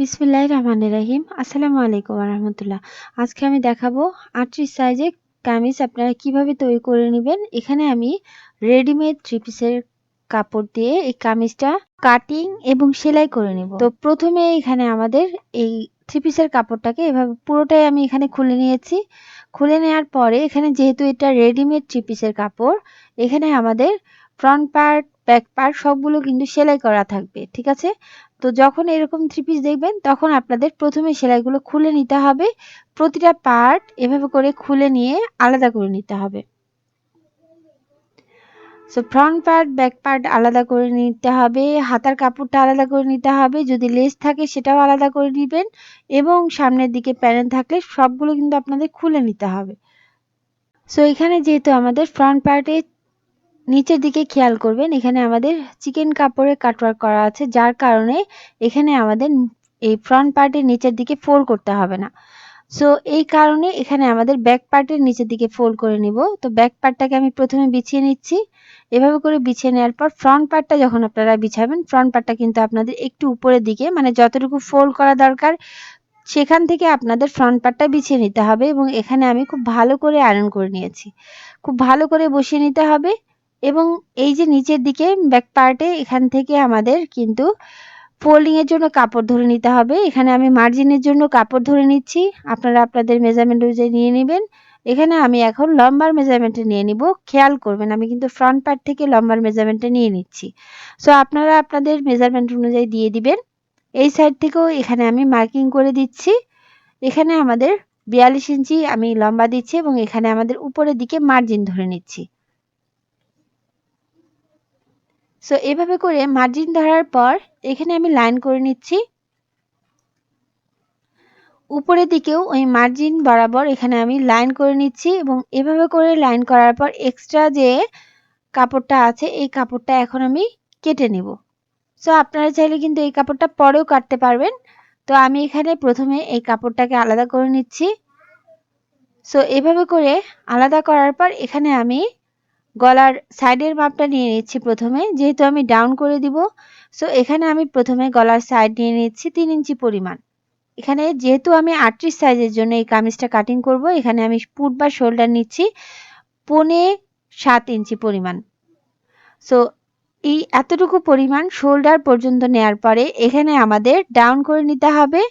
বিসমিল্লাহির রহমানির রহিম। আসসালামু আলাইকুম রহমতুল্লাহ। আজকে আমি দেখাবো আটত্রিশ সাইজে কামিজ আপনারা কীভাবে তৈরি করে নেবেন। এখানে আমি রেডিমেড থ্রি পিসের কাপড় দিয়ে এই কামিজটা কাটিং এবং সেলাই করে নেব। তো প্রথমে এখানে আমাদের এই থ্রি পিসের কাপড়টাকে এভাবে পুরোটাই আমি এখানে খুলে নিয়েছি। খুলে নেওয়ার পরে এখানে যেহেতু এটা রেডিমেড থ্রি পিসের কাপড়, এখানে আমাদের ফ্রন্ট পার্ট, ব্যাক পার্ট সবগুলো কিন্তু সেলাই করা থাকবে, ঠিক আছে? তো যখন এরকম থ্রি পিস দেখবেন, তখন আপনাদের প্রথমে সেলাইগুলো খুলে নিতে হবে। প্রতিটা পার্ট এভাবে করে খুলে নিয়ে আলাদা করে নিতে হবে। So front part back part আলাদা করে নিতে হবে। হাতার কাপড়টা আলাদা করে নিতে হবে। যদি লেস থাকে, সেটাও আলাদা করে নেবেন। এবং সামনের দিকে প্যানেল থাকলে সবগুলো কিন্তু আপনাদের খুলে নিতে হবে। সো এখানে যেহেতু আমাদের ফ্রন্ট পার্টে নিচের দিকে খেয়াল করবেন, এখানে আমাদের চিকেন কাপড়ে কাটওয়ার্ক করা আছে, যার কারণে এখানে আমাদের এই ফ্রন্ট পার্টের নিচের দিকে ফোল্ড করতে হবে না। সো এই কারণে এখানে আমাদের ব্যাক পার্টের নিচের দিকে ফোল্ড করে নিব। তো ব্যাক পার্টটাকে আমি প্রথমে বিছিয়ে নিচ্ছি। এভাবে করে বিছিয়ে নেওয়ার পর ফ্রন্ট পার্টটা যখন আপনারা বিছাবেন ফ্রন্ট পার্টটা কিন্তু আপনাদের একটু উপরের দিকে মানে যতটুকু ফোল্ড করা দরকার, সেখান থেকে আপনাদের ফ্রন্ট পার্টটা বিছিয়ে নিতে হবে এবং এখানে আমি খুব ভালো করে আয়রন করে নিয়েছি। খুব ভালো করে বসিয়ে নিতে হবে। এবং এই যে নিচের দিকে ব্যাক পার্টে এখান থেকে আমাদের কিন্তু ফোল্ডিং এর জন্য কাপড় ধরে নিতে হবে। এখানে আমি মার্জিনের জন্য কাপড় ধরে নিচ্ছি। আপনারা আপনাদের মেজারমেন্ট অনুযায়ী নিয়ে নেবেন। এখানে আমি এখন লম্বার মেজারমেন্টে নিয়ে নিব। খেয়াল করবেন, আমি কিন্তু ফ্রন্ট পার্ট থেকে লম্বার মেজারমেন্টে নিয়ে নিচ্ছি। সো আপনারা আপনাদের মেজারমেন্ট অনুযায়ী দিয়ে দিবেন। এই সাইড থেকেও এখানে আমি মার্কিং করে দিচ্ছি। এখানে আমাদের বিয়াল্লিশ ইঞ্চি আমি লম্বা দিচ্ছি এবং এখানে আমাদের উপরের দিকে মার্জিন ধরে নিচ্ছি। সো এভাবে করে মার্জিন ধরার পর এখানে আমি লাইন করে নিচ্ছি। উপরের দিকেও ওই মার্জিন বরাবর এখানে আমি লাইন করে নিচ্ছি এবং এভাবে করে লাইন করার পর এক্সট্রা যে কাপড়টা আছে, এই কাপড়টা এখন আমি কেটে নেব। সো আপনারা চাইলে কিন্তু এই কাপড়টা পরেও কাটতে পারবেন। তো, আমি এখানে প্রথমে এই কাপড়টাকে আলাদা করে নিচ্ছি। সো এভাবে করে আলাদা করার পর এখানে আমি গলার সাইডের মাপটা নিয়ে নিচ্ছি প্রথমে, যেহেতু আমি ডাউন করে দিব সো এখানে আমি প্রথমে গলার সাইড নিয়ে নিচ্ছি তিন ইঞ্চি পরিমাণ। এখানে যেহেতু আমি আটত্রিশ সাইজের জন্য এই কামিজটা কাটিং করব, এখানে আমি পুট বা শোল্ডার নিচ্ছি পনে সাত ইঞ্চি পরিমাণ। সো এই এতটুকু পরিমাণ শোল্ডার পর্যন্ত নেয়ার পরে এখানে আমাদের ডাউন করে নিতে হবে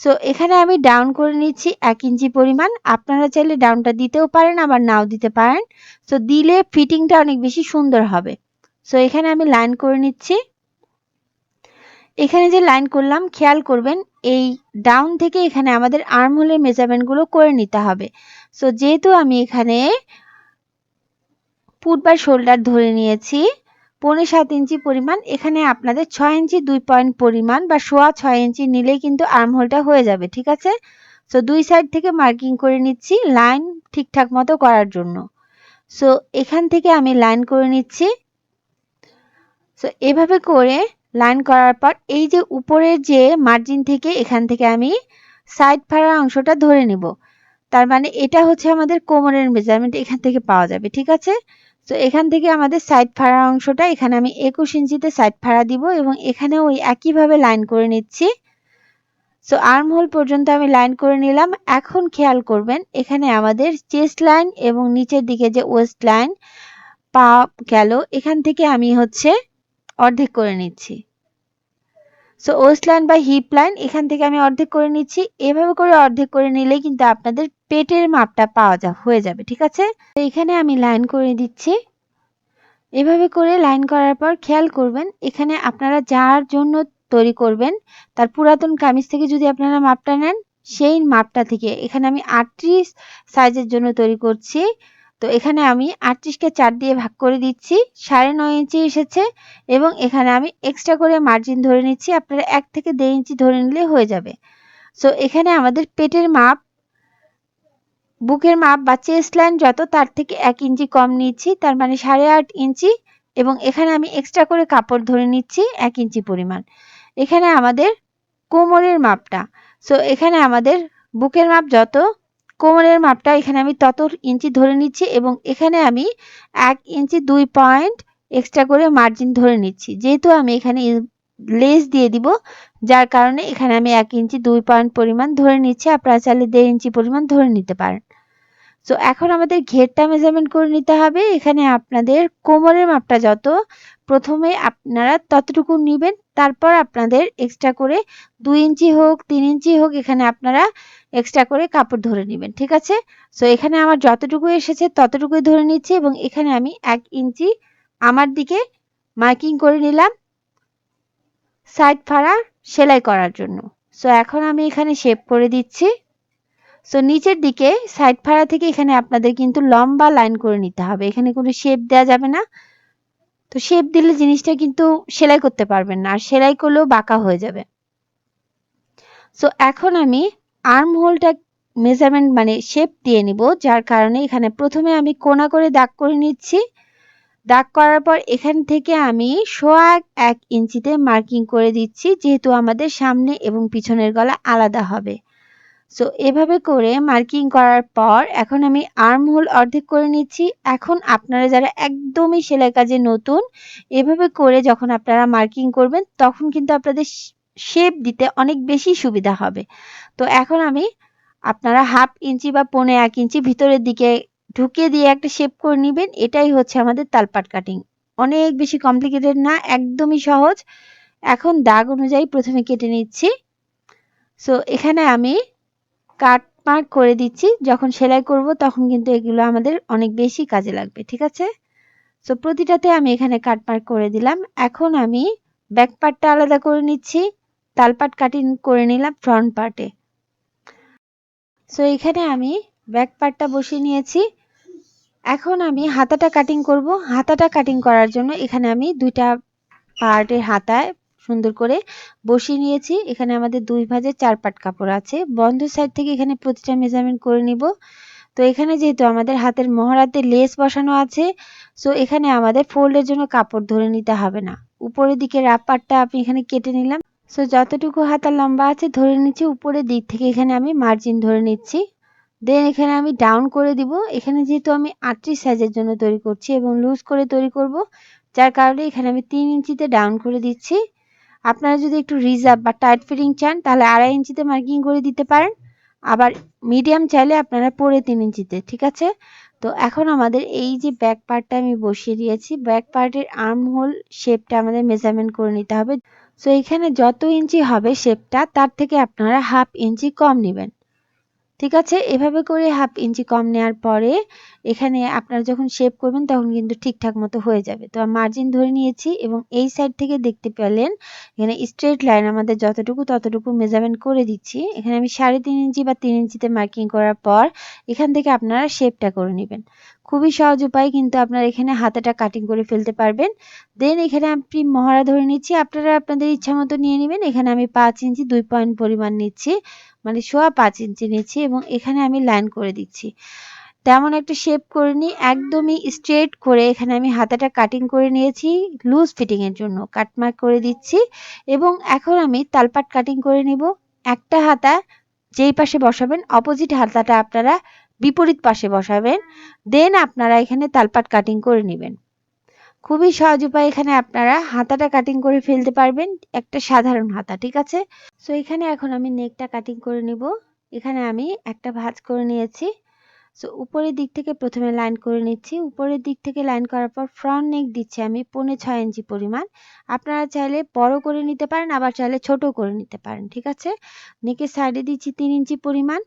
সো এখানে আমি ডাউন করে নিচ্ছি এক ইঞ্চি পরিমাণ। আপনারা চাইলে ডাউনটা দিতেও পারেন, আবার নাও দিতে পারেন। সো দিলে ফিটিংটা অনেক বেশি সুন্দর হবে। সো এখানে আমি লাইন করে নিচ্ছি। এখানে যে লাইন করলাম, খেয়াল করবেন, এই ডাউন থেকে এখানে আমাদের আর্মহোলের মেজারমেন্টগুলো করে নিতে হবে। সো যেহেতু আমি এখানে ফুট বা শোল্ডার ধরে নিয়েছি পৌনে সাত ইঞ্চি পরিমাণ, এখানে আপনাদের ছয় ইঞ্চি দুই পয়েন্ট পরিমাণ বা সোয়া ছয় ইঞ্চি নিলেই কিন্তু আর্মহোলটা হয়ে যাবে, ঠিক আছে? সো দুই সাইড থেকে মার্কিং করে নিচ্ছি লাইন ঠিকঠাক মতো করার জন্য। সো এখান থেকে আমি লাইন করে নিচ্ছি। সো এভাবে করে লাইন করার পর এই যে উপরের যে মার্জিন থেকে এখান থেকে আমি সাইড ফাড়ার অংশটা ধরে নেব। তার মানে এটা হচ্ছে আমাদের কোমরের মেজারমেন্ট এখান থেকে পাওয়া যাবে, ঠিক আছে? তো এখান থেকে আমাদের সাইড ফাড়া অংশটা, এখানে আমি একুশ ইঞ্চিতে সাইড ফাড়া দিব এবং এখানে ওই একইভাবে লাইন করে নিচ্ছি। সো আর্ম হোল পর্যন্ত আমি লাইন করে নিলাম। এখন খেয়াল করবেন, এখানে আমাদের চেস্ট লাইন এবং নিচের দিকে যে ওয়েস্ট লাইন পা গেল, এখান থেকে আমি হচ্ছে অর্ধেক করে নিচ্ছি। সো ওয়েস্ট বা হিপ লাইন এখান থেকে আমি অর্ধেক করে নিচ্ছি। এভাবে করে অর্ধেক করে নিলে কিন্তু আপনাদের পেটের মাপটা পাওয়া যা হয়ে যাবে, ঠিক আছে? তো এখানে আমি লাইন করে দিচ্ছি। এভাবে করে লাইন করার পর খেয়াল করবেন, এখানে আপনারা যার জন্য তৈরি করবেন, তার পুরাতন কামিজ থেকে যদি আপনারা মাপটা নেন, সেই মাপটা থেকে এখানে আমি আটত্রিশ সাইজের জন্য তৈরি করছি। তো এখানে আমি আটত্রিশকে চার দিয়ে ভাগ করে দিচ্ছি, সাড়ে নয় ইঞ্চি এসেছে এবং এখানে আমি এক্সট্রা করে মার্জিন ধরে নিচ্ছি, আপনারা এক থেকে দেড় ইঞ্চি ধরে নিলে হয়ে যাবে। সো এখানে আমাদের পেটের মাপ, বুকের মাপ বা চেস্ট লাইন যত, তার থেকে এক ইঞ্চি কম নিচ্ছি, তার মানে সাড়ে আট ইঞ্চি এবং এখানে আমি এক্সট্রা করে কাপড় ধরে নিচ্ছি এক ইঞ্চি পরিমাণ। এখানে আমাদের কোমরের মাপটা সো এখানে আমাদের বুকের মাপ যত কোমরের মাপটা এখানে আমি তত ইঞ্চি ধরে নিচ্ছি এবং এখানে আমি এক ইঞ্চি দুই পয়েন্ট এক্সট্রা করে মার্জিন ধরে নিচ্ছি। যেহেতু আমি এখানে লেস দিয়ে দিব, যার কারণে এখানে আমি এক ইঞ্চি দুই পয়েন্ট পরিমাণ ধরে নিচ্ছি। আপনারা চাইলে দেড় ইঞ্চি পরিমাণ ধরে নিতে পারেন। তো এখন আমাদের ঘেরটা মেজারমেন্ট করে নিতে হবে। এখানে আপনাদের কোমরের মাপটা যত, প্রথমে আপনারা ততটুকু নেবেন, তারপর আপনাদের এক্সট্রা করে দুই ইঞ্চি হোক, তিন ইঞ্চি হোক, এখানে আপনারা এক্সট্রা করে কাপড় ধরে নেবেন, ঠিক আছে? সো এখানে আমার যতটুকু এসেছে ততটুকুই ধরে নিচ্ছি এবং এখানে আমি এক ইঞ্চি আমার দিকে মার্কিং করে নিলাম সাইড ফাড়া সেলাই করার জন্য। সো এখন আমি এখানে শেপ করে দিচ্ছি। সো নিচের দিকে সাইড ফাড়া থেকে এখানে আপনাদের কিন্তু লম্বা লাইন করে নিতে হবে। এখানে কোনো শেপ দেওয়া যাবে না। তো শেপ দিলে জিনিসটা কিন্তু সেলাই করতে পারবেন না। আর সেলাই করলেও বাঁকা হয়ে যাবে। সো এখন আমি আর্ম হোলটা মেজারমেন্ট মানে শেপ দিয়ে নিব, যার কারণে এখানে প্রথমে আমি কোনা করে দাগ করে নিচ্ছি। দাগ করার পর এখান থেকে আমি সোয়া এক ইঞ্চিতে মার্কিং করে দিচ্ছি, যেহেতু আমাদের সামনে এবং পিছনের গলা আলাদা হবে। সো এভাবে করে মার্কিং করার পর এখন আমি আর্ম হোল অর্ধেক করে নিচ্ছি। এখন আপনারা যারা একদমই সেলাই কাজে নতুন, এভাবে করে যখন আপনারা মার্কিং করবেন, তখন কিন্তু আপনাদের শেপ দিতে অনেক বেশি সুবিধা হবে। তো এখন আমি আপনারা হাফ ইঞ্চি বা পৌনে এক ইঞ্চি ভিতরের দিকে ঢুকিয়ে দিয়ে একটা শেপ করে নেবেন। এটাই হচ্ছে আমাদের তালপাট কাটিং অনেক বেশি কমপ্লিকেটেড না, একদমই সহজ। এখন দাগ অনুযায়ী প্রথমে কেটে নিচ্ছি। সো এখানে আমি কাট মার্ক করে দিচ্ছি। যখন সেলাই করব তখন কিন্তু এগুলো আমাদের অনেক বেশি কাজে লাগবে, ঠিক আছে? সো প্রতিটাতে আমি এখানে কাট মার্ক করে দিলাম। এখন আমি ব্যাক পার্টটা আলাদা করে নিচ্ছি। তালপাট কাটিং করে নিলাম ফ্রন্ট পার্টে সো এখানে আমি ব্যাক পার্টটা বসিয়ে নিয়েছি। এখন আমি হাতাটা কাটিং করব। হাতাটা কাটিং করার জন্য এখানে আমি দুইটা পার্টের হাতায় সুন্দর করে বসিয়ে নিয়েছি। এখানে আমাদের দুই ভাজের চার পাট কাপড় আছে। বন্ধ সাইড থেকে এখানে প্রতিটা মেজারমেন্ট করে নিব। তো, এখানে যেহেতু আমাদের হাতের মহড়াতে লেস বসানো আছে সো এখানে আমাদের ফোল্ডের জন্য কাপড় ধরে নিতে হবে না। উপরের দিকে রাপ রাপারটা আমি এখানে কেটে নিলাম। সো যতটুকু হাতার লম্বা আছে, ধরে নিচ্ছি, উপরের দিক থেকে এখানে আমি মার্জিন ধরে নিচ্ছি। দেন এখানে আমি ডাউন করে দিব। এখানে যেহেতু আমি আটত্রিশ সাইজের জন্য তৈরি করছি এবং লুজ করে তৈরি করব, যার কারণে এখানে আমি তিন ইঞ্চিতে ডাউন করে দিচ্ছি। আপনারা যদি একটু রিজার্ভ বা টাইট ফিটিং চান, তাহলে আড়াই ইঞ্চিতে মার্কিং করে দিতে পারেন। আবার মিডিয়াম চাইলে আপনারা পরে তিন ইঞ্চিতে, ঠিক আছে? তো এখন আমাদের এই যে ব্যাক পার্টটা আমি বসিয়ে দিয়েছি। ব্যাক পার্টের আর্ম হোল শেপটা আমাদের মেজারমেন্ট করে নিতে হবে। সো এখানে যত ইঞ্চি হবে শেপটা তার থেকে আপনারা হাফ ইঞ্চি কম নেবেন। ঠিক আছে? এভাবে করে হাফ ইঞ্চি কম নেওয়ার পরে এখানে আপনারা যখন শেপ করবেন তখন কিন্তু ঠিকঠাক মতো হয়ে যাবে। তো মার্জিন ধরে নিয়েছি এবং এই সাইড থেকে দেখতে পেলেন, এখানে স্ট্রেট লাইন আমাদের যতটুকু ততটুকু মেজারমেন্ট করে দিচ্ছি। এখানে আমি সাড়ে তিন ইঞ্চি বা তিন ইঞ্চিতে মার্কিং করার পর এখান থেকে আপনারা শেপটা করে নেবেন। খুবই সহজ উপায়, কিন্তু আপনারা এখানে হাতাটা কাটিং করে ফেলতে পারবেন। দেন এখানে আপনি মহড়া ধরে নিচ্ছি। আপনারা আপনাদের ইচ্ছা মতো নিয়ে নেবেন। এখানে আমি পাঁচ ইঞ্চি দুই পয়েন্ট পরিমাণ নিচ্ছি। মানে সোয়া পাঁচ ইঞ্চি নিচ্ছি এবং এখানে আমি লাইন করে দিচ্ছি। তেমন একটা শেপ করে নিই একদমই স্ট্রেট করে এখানে আমি হাতাটা কাটিং করে নিয়েছি লুজ ফিটিং এর জন্য কাটমার্ক করে দিচ্ছি এবং এখন আমি তালপাট কাটিং করে নিব। একটা হাতা যেই পাশে বসাবেন অপোজিট হাতাটা আপনারা বিপরীত পাশে বসাবেন দেন আপনারা এখানে তালপাট কাটিং করে নেবেন। খুবই সহজ উপায় এখানে আপনারা হাতাটা কাটিং করে ফেলতে পারবেন, একটা সাধারণ হাতা, ঠিক আছে? সো এখানে এখন আমি নেকটা কাটিং করে নিব। এখানে আমি একটা ভাঁজ করে নিয়েছি। সো উপরের দিক থেকে প্রথমে লাইন করে নিচ্ছি। উপরের দিক থেকে লাইন করার পর ফ্রন্ট নেক দিচ্ছি আমি পৌনে ছয় ইঞ্চি পরিমাণ। আপনারা চাইলে বড় করে নিতে পারেন, আবার চাইলে ছোট করে নিতে পারেন, ঠিক আছে? নেকের সাইডে দিচ্ছি তিন ইঞ্চি পরিমাণ।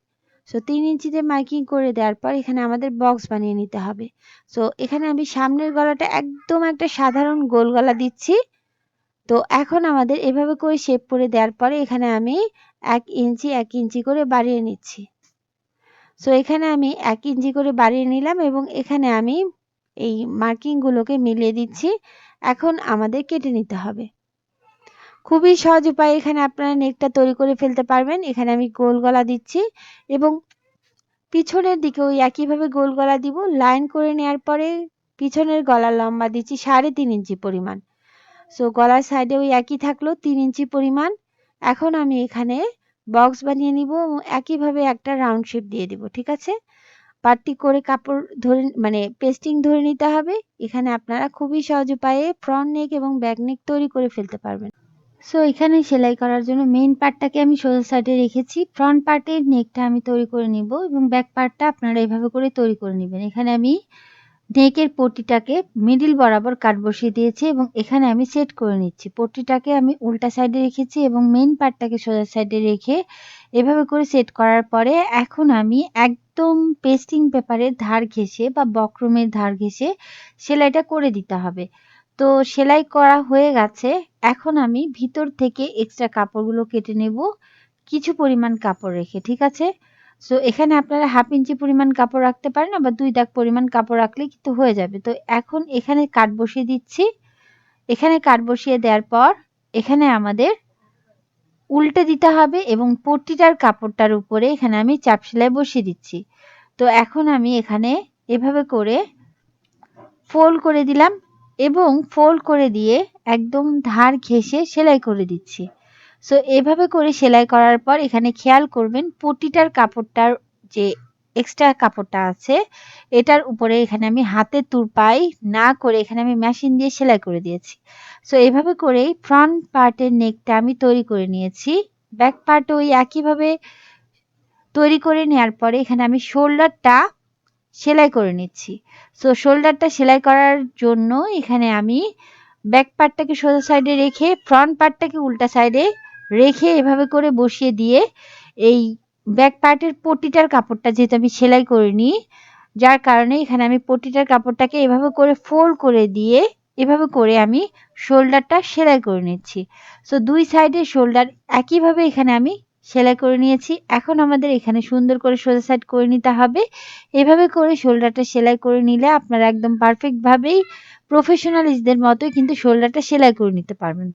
সো তিন ইঞ্চিতে মার্কিং করে দেওয়ার পর এখানে আমাদের বক্স বানিয়ে নিতে হবে। সো এখানে আমি সামনের গলাটা একদম একটা সাধারণ গোল গলা দিচ্ছি। তো, এখন আমাদের এভাবে করে শেপ করে দেওয়ার পরে এখানে আমি এক ইঞ্চি এক ইঞ্চি করে বাড়িয়ে নিচ্ছি। সো এখানে আমি এক ইঞ্চি করে বাড়িয়ে নিলাম এবং এখানে আমি এই মার্কিংগুলোকে মিলিয়ে দিচ্ছি। এখন আমাদের কেটে নিতে হবে। খুবই সহজ উপায়, এখানে আপনারা নেকটা তৈরি করে ফেলতে পারবেন। এখানে আমি গোল গলা দিচ্ছি এবং পিছনের দিকে ওই একইভাবে গোল গলা দিব। লাইন করে নেওয়ার পরে পিছনের গলার লম্বা দিচ্ছি সাড়ে তিন ইঞ্চি পরিমাণ। সো গলার সাইডে ওই একই থাকল, তিন ইঞ্চি পরিমাণ। এখন আমি এখানে বক্স বানিয়ে নিব এবং একইভাবে একটা রাউন্ড শেপ দিয়ে দিব, ঠিক আছে? পাটটি করে কাপড় ধরে মানে পেস্টিং ধরে নিতে হবে। এখানে আপনারা খুবই সহজ উপায়ে ফ্রন্ট নেক এবং ব্যাক নেক তৈরি করে ফেলতে পারবেন। সো এখানে সেলাই করার জন্য মেইন পার্টটাকে আমি সোজা সাইডে রেখেছি। ফ্রন্ট পার্টের নেকটা আমি তৈরি করে নিব এবং ব্যাক পার্টটা আপনারা এভাবে করে তৈরি করে নেবেন। এখানে আমি নেকের পটিটাকে মিডিল বরাবর কাট বসিয়ে দিয়েছি এবং এখানে আমি সেট করে নিচ্ছি। পটিটাকে আমি উল্টা সাইডে রেখেছি এবং মেইন পার্টটাকে সোজা সাইডে রেখে এভাবে করে সেট করার পরে এখন আমি একদম পেস্টিং পেপারের ধার ঘেঁষে বা বক্রমের ধার ঘেঁষে সেলাইটা করে দিতে হবে। তো সেলাই করা হয়ে গেছে। এখন আমি ভিতর থেকে এক্সট্রা কাপড়গুলো কেটে নেব। কিছু পরিমাণ কাপড় রেখে, ঠিক আছে? সো এখানে আপনারা হাফ ইঞ্চি পরিমাণ কাপড় রাখতে পারেন, আবার দুই দাগ পরিমাণ কাপড় রাখলে কিন্তু হয়ে যাবে। তো এখন এখানে কাট বসিয়ে দিচ্ছি। এখানে কাট বসিয়ে দেওয়ার পর এখানে আমাদের উল্টে দিতে হবে এবং পট্টিটার কাপড়টার উপরে এখানে আমি চাপ সেলাই বসিয়ে দিচ্ছি। তো এখন আমি এখানে এভাবে করে ফোল্ড করে দিলাম। এবং ফোল্ড করে দিয়ে একদম ধার ঘেঁষে সেলাই করে দিচ্ছি। সো এভাবে করে সেলাই করার পর এখানে খেয়াল করবেন পটিটার কাপড়টার যে এক্সট্রা কাপড়টা আছে, এটার উপরে এখানে আমি হাতে তুরপাই না করে এখানে আমি মেশিন দিয়ে সেলাই করে দিয়েছি। সো এভাবে করেই ফ্রন্ট পার্টের নেকটা আমি তৈরি করে নিয়েছি। ব্যাক পার্ট ওই একইভাবে তৈরি করে নেওয়ার পরে এখানে আমি শোল্ডারটা সেলাই করে নিচ্ছি। সো শোল্ডারটা সেলাই করার জন্য এখানে আমি ব্যাক পার্টটাকে সোজা সাইডে রেখে ফ্রন্ট পার্টটাকে উল্টা সাইডে রেখে এভাবে করে বসিয়ে দিয়ে এই ব্যাক পার্টের পটিটার কাপড়টা যেহেতু আমি সেলাই করে নিই যার কারণে এখানে আমি পটিটার কাপড়টাকে এভাবে করে ফোল্ড করে দিয়ে এভাবে করে আমি শোল্ডারটা সেলাই করে নিচ্ছি। সো দুই সাইডে শোল্ডার একইভাবে এখানে আমি সেলাই করে নিয়েছি। এখন আমাদের এখানে সুন্দর করে সোজা সাইড করে নিতে হবে। এভাবে করে শোল্ডারটা সেলাই করে নিলে আপনারা একদম পারফেক্টভাবেই প্রফেশনালিস্টদের মতোই কিন্তু শোল্ডারটা সেলাই করে নিতে পারবেন।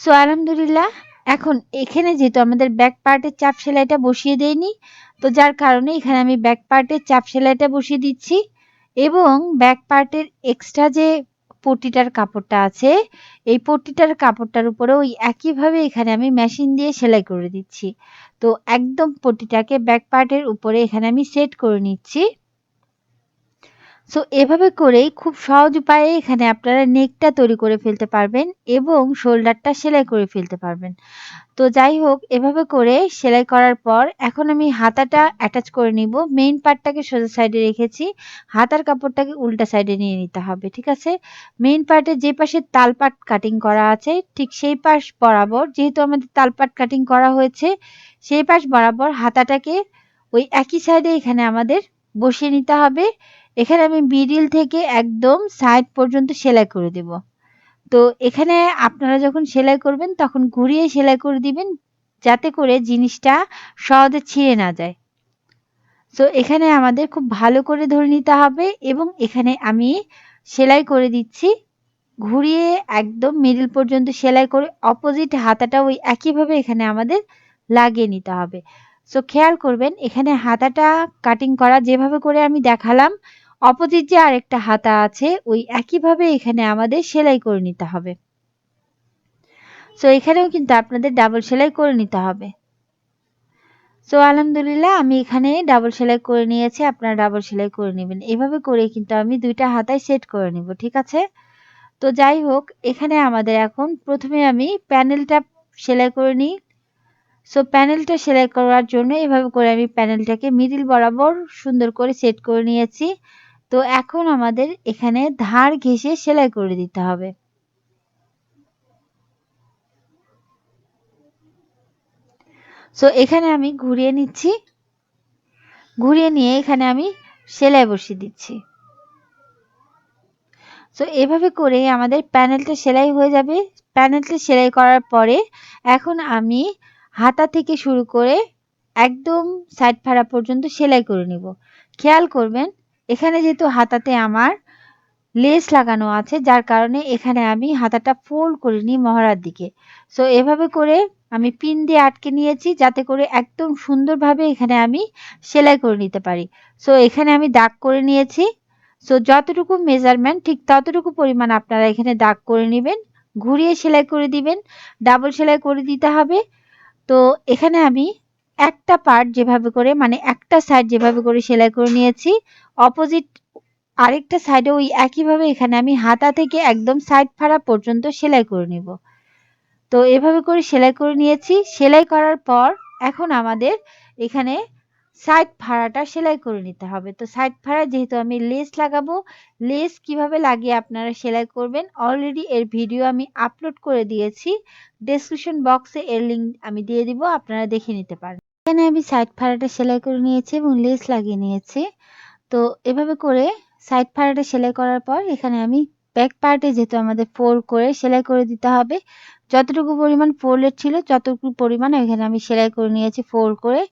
সো আলহামদুলিল্লাহ, এখন এখানে যেহেতু আমাদের ব্যাক পার্টের চাপ সেলাইটা বসিয়ে দেয়নি তো যার কারণে এখানে আমি ব্যাক পার্টের চাপ সেলাইটা বসিয়ে দিচ্ছি। এবং ব্যাক পার্টের এক্সট্রা যে পট্টিটার কাপড়টা আছে। এই পটিটার কাপড়টার উপরে ওই একইভাবে এখানে আমি মেশিন দিয়ে সেলাই করে দিচ্ছি। তো একদম পটিটাকে ব্যাক পার্টের উপরে এখানে আমি সেট করে নিচ্ছি। সো এভাবে করেই খুব সহজ উপায়ে এখানে আপনারা নেকটা তৈরি করে ফেলতে পারবেন এবং শোল্ডারটা সেলাই করে ফেলতে পারবেন। তো যাই হোক, এভাবে করে সেলাই করার পর এখন আমি হাতাটা অ্যাটাচ করে নিব। মেইন পার্টটাকে সোজা সাইডে রেখেছি। হাতার কাপড়টাকে উল্টা সাইডে নিয়ে নিতে হবে, ঠিক আছে? মেইন পার্টের যে পাশে তালপাট কাটিং করা আছে, ঠিক সেই পাশ বরাবর, যেহেতু আমাদের তালপাট কাটিং করা হয়েছে, সেই পাশ বরাবর হাতাটাকে ওই একই সাইডে এখানে আমাদের বসিয়ে নিতে হবে। এখানে আমি মিডিল থেকে একদম সাইড পর্যন্ত সেলাই করে দেব। তো এখানে আপনারা যখন সেলাই করবেন, তখন ঘুরিয়ে সেলাই করে দিবেন, যাতে করে জিনিসটা সহজে ছিঁড়ে না যায়। তো এখানে আমাদের খুব ভালো করে ধরে নিতে হবে এবং এখানে আমি সেলাই করে দিচ্ছি। ঘুরিয়ে একদম মিডিল পর্যন্ত সেলাই করে অপোজিট হাতাটা ওই একইভাবে এখানে আমাদের লাগিয়ে নিতে হবে। সো খেয়াল করবেন, এখানে হাতাটা কাটিং করা যেভাবে করে আমি দেখালাম অপোজিট যে আরেকটা হাতা আছে, ওই একইভাবে এখানে আমাদের সেলাই করে নিতে হবে। সো এখানেও কিন্তু আপনাদের ডাবল সেলাই করে নিতে হবে। সো আলহামদুলিল্লাহ আমি এখানে ডাবল সেলাই করে নিয়েছি, আপনারা ডাবল সেলাই করে নেবেন। এভাবে করে কিন্তু আমি দুইটা হাতায় সেট করে নিব, ঠিক আছে? তো যাই হোক, এখানে আমাদের এখন প্রথমে আমি প্যানেলটা সেলাই করে নিই। সো প্যানেলটা সেলাই করার জন্য এভাবে করে আমি প্যানেলটাকে মিডিল বরাবর সুন্দর করে সেট করে নিয়েছি। তো এখন আমাদের এখানে ধার ঘেঁষে সেলাই করে দিতে হবে। সো এখানে আমি ঘুরিয়ে নিচ্ছি। ঘুরিয়ে নিয়ে এখানে আমি সেলাই বসিয়ে দিচ্ছি। সো এভাবে করে আমাদের প্যানেলটা সেলাই হয়ে যাবে। প্যানেলটা সেলাই করার পরে এখন আমি হাতা থেকে শুরু করে একদম সাইড ফাড়া পর্যন্ত সেলাই করে নিব। খেয়াল করবেন এখানে যেহেতু হাতাতে আমার লেস লাগানো আছে, যার কারণে এখানে আমি হাতাটা ফোল্ড করে নিই মহড়ার দিকে। সো এভাবে করে আমি পিন দিয়ে আটকে নিয়েছি, যাতে করে একদম সুন্দরভাবে এখানে আমি সেলাই করে নিতে পারি। সো এখানে আমি দাগ করে নিয়েছি। সো যতটুকু মেজারমেন্ট ঠিক ততটুকু পরিমাণ আপনারা এখানে দাগ করে নেবেন, ঘুরিয়ে সেলাই করে দিবেন ডাবল সেলাই করে দিতে হবে। তো, এখানে আমি একটা পার্ট যেভাবে করে মানে একটা সাইড যেভাবে করে সেলাই করে নিয়েছি অপোজিট আরেকটা সাইডে ওই একইভাবে এখানে আমি হাতা থেকে একদম সাইড ফাড়া পর্যন্ত সেলাই করে নিব। তো এভাবে করে সেলাই করে নিয়েছি। সেলাই করার পর এখন আমাদের এখানে সাইড ফাড়াটা সেলাই করে নিতে হবে। তো সাইড ফাড়া যেহেতু আমি লেস লাগাবো লেস কীভাবে লাগিয়ে আপনারা সেলাই করবেন অলরেডি এর ভিডিও আমি আপলোড করে দিয়েছি। ডেসক্রিপশন বক্সে এর লিঙ্ক আমি দিয়ে দিব, আপনারা দেখে নিতে পারেন। এখানে আমি সাইড ফাড়াটা সেলাই করে নিয়েছি এবং লেস লাগিয়ে নিয়েছি। তো এভাবে করে সাইড ফাড়াটা সেলাই করার পর এখানে আমি ব্যাক পার্টে যেহেতু আমাদের ফোর করে সেলাই করে দিতে হবে, যতটুকু পরিমাণ ফোল্ডের ছিল ততটুকু পরিমাণ এখানে আমি সেলাই করে নিয়েছি ফোর করে।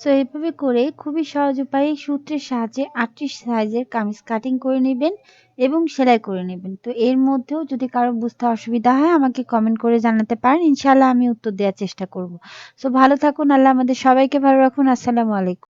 সো এইভাবে করে খুবই সহজ উপায়ে সূত্রের সাহায্যে আটত্রিশ সাইজের কামিজ কাটিং করে নেবেন এবং সেলাই করে নেবেন। তো এর মধ্যেও যদি কারও বুঝতে অসুবিধা হয়, আমাকে কমেন্ট করে জানাতে পারেন। ইনশাল্লাহ আমি উত্তর দেওয়ার চেষ্টা করব। সো ভালো থাকুন, আল্লাহ আমাদের সবাইকে ভালো রাখুন। আসসালামু আলাইকুম।